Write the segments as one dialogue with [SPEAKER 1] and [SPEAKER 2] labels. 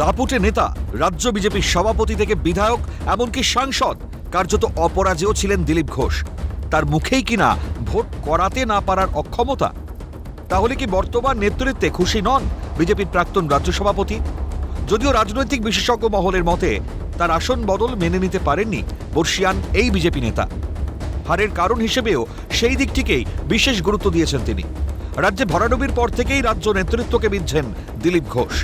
[SPEAKER 1] দাপুটে নেতা, রাজ্য বিজেপির সভাপতি থেকে বিধায়ক, এমনকি সাংসদ, কার্যত অপরাজেয় ছিলেন দিলীপ ঘোষ। তার মুখেই কিনা ভোট করাতে না পারার অক্ষমতা? তাহলে কি বর্তমান নেতৃত্বে খুশি নন বিজেপির প্রাক্তন রাজ্য সভাপতি? যদিও রাজনৈতিক বিশেষজ্ঞ মহলের মতে, তার আসন বদল মেনে নিতে পারেননি বর্ষিয়ান এই বিজেপি নেতা। হারের কারণ হিসেবেও সেই দিকটিকেই বিশেষ গুরুত্ব দিয়েছেন তিনি। রাজ্যে ভরাডুবির পর থেকেই রাজ্য নেতৃত্বকে বিঁধছেন দিলীপ ঘোষ।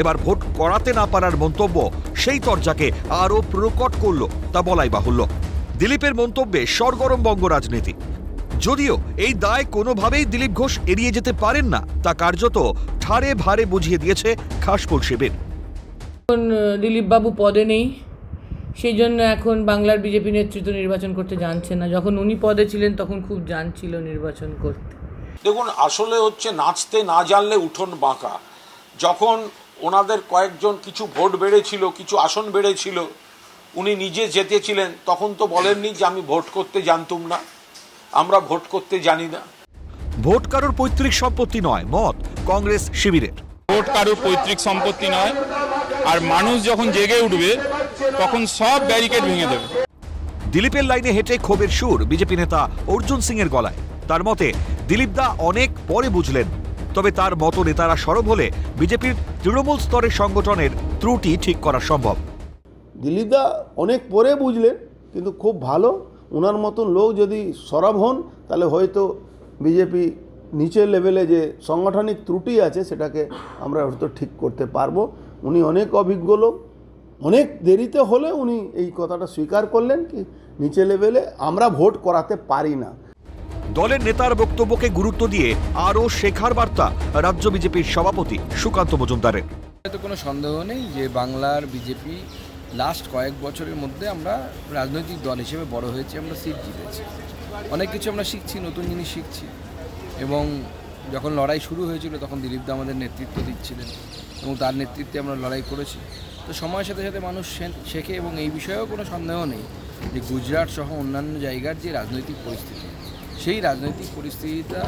[SPEAKER 1] এবার ভোট করাতে না পারার মন্তব্য সেই তরজাকে আরও প্রকট করল তা বলাই বাহুল্য। দিলীপের মন্তব্যে সরগরম বঙ্গ রাজনীতি। যদিও এই দায় কোনোভাবেই দিলীপ ঘোষ এড়িয়ে যেতে পারেন না তা কার্যত ঠাড়ে ভারে বুঝিয়ে দিয়েছে খাসপুর শিবির।
[SPEAKER 2] এখন দিলীপ বাবু পদে নেই সেই জন্য এখন বাংলার বিজেপি নেতৃত্ব নির্বাচন করতে জানছে না। যখন উনি পদে ছিলেন তখন খুব জানছিল নির্বাচন করতে।
[SPEAKER 3] দেখুন আসলে হচ্ছে নাচতে না জানলে উঠোন বাঁকা। যখন ওনাদের কয়েকজন কিছু ভোট বেড়েছিল কিছু আসন বেড়েছিল উনি নিজে যেতেছিলেন তখন তো বলেননি যে আমি ভোট করতে জানতুম না আমরা ভোট করতে জানি না।
[SPEAKER 1] ভোট কারোর পৈতৃক সম্পত্তি নয় মত কংগ্রেস শিবিরের।
[SPEAKER 4] ভোট কারোর পৈতৃক সম্পত্তি নয় আর মানুষ যখন জেগে উঠবে তখন সব ব্যারিকেড ভেঙে দেবে।
[SPEAKER 1] দিলীপের লাইনে হেঁটে ক্ষোভের সুর বিজেপি নেতা অর্জুন সিং এর গলায়। তার মতে দিলীপ দা অনেক পরে বুঝলেন তবে তার মতো নেতারা সরব হলে বিজেপির তৃণমূল স্তরের সংগঠনের ত্রুটি ঠিক করা সম্ভব।
[SPEAKER 5] দিলীপদা অনেক পরে বুঝলেন, কিন্তু খুব ভালো। ওনার মতন লোক যদি সরব হন, তাহলে হয়তো বিজেপি নিচের লেভেলে যে সাংগঠনিক ত্রুটি আছে, সেটাকে আমরা হয়তো ঠিক করতে পারব। উনি অনেক অভিজ্ঞ লোক। অনেক দেরিতে হলে উনি এই কথাটা স্বীকার করলেন কি নিচে লেভেলে আমরা ভোট করাতে পারি না।
[SPEAKER 1] দলের নেতার বক্তব্যকে গুরুত্ব দিয়ে আরও শেখার বার্তা রাজ্য বিজেপির সভাপতি সুকান্ত মজুমদারের।
[SPEAKER 6] তো কোনো সন্দেহ নেই যে বাংলার বিজেপি লাস্ট কয়েক বছরের মধ্যে আমরা রাজনৈতিক দল হিসেবে বড় হয়েছি, আমরা সিট জিতেছি। অনেক কিছু আমরা শিখছি, নতুন জিনিস শিখছি। এবং যখন লড়াই শুরু হয়েছিল তখন দিলীপ দা আমাদের নেতৃত্ব দিচ্ছিলেন এবং তার নেতৃত্বে আমরা লড়াই করেছি। তো সময়ের সাথে সাথে মানুষ শেখে এবং এই বিষয়েও কোনো সন্দেহ নেই যে গুজরাট সহ অন্যান্য জায়গার যে রাজনৈতিক পরিস্থিতি সেই রাজনৈতিক পরিস্থিতিটা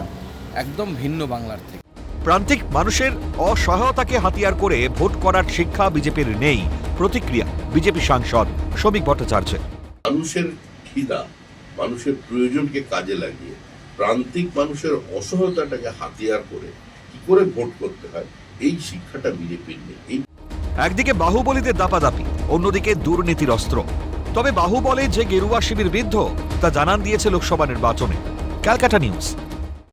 [SPEAKER 6] একদম ভিন্ন বাংলার থেকে।
[SPEAKER 1] প্রান্তিক মানুষের অসহায়তাকে হাতিয়ার করে ভোট করার শিক্ষা বিজেপির নেই প্রতিক্রিয়া বিজেপি সাংসদ শ্রমিক ভট্টাচার্যের
[SPEAKER 7] মানুষের খিদা মানুষের প্রয়োজনকে কাজে লাগিয়ে প্রান্তিক মানুষের অসহায়তাটাকে হাতিয়ার করে কি করে ভোট করতে হয় এই শিক্ষাটা বিজেপির নেই। এই
[SPEAKER 1] একদিকে বাহুবলীদের দাপাদাপি অন্যদিকে দুর্নীতির অস্ত্র। তবে বাহুবলে যে গেরুয়া শিবির বিদ্ধ তা জানান দিয়েছে লোকসভা নির্বাচনে। ক্যালকাটা নিউজ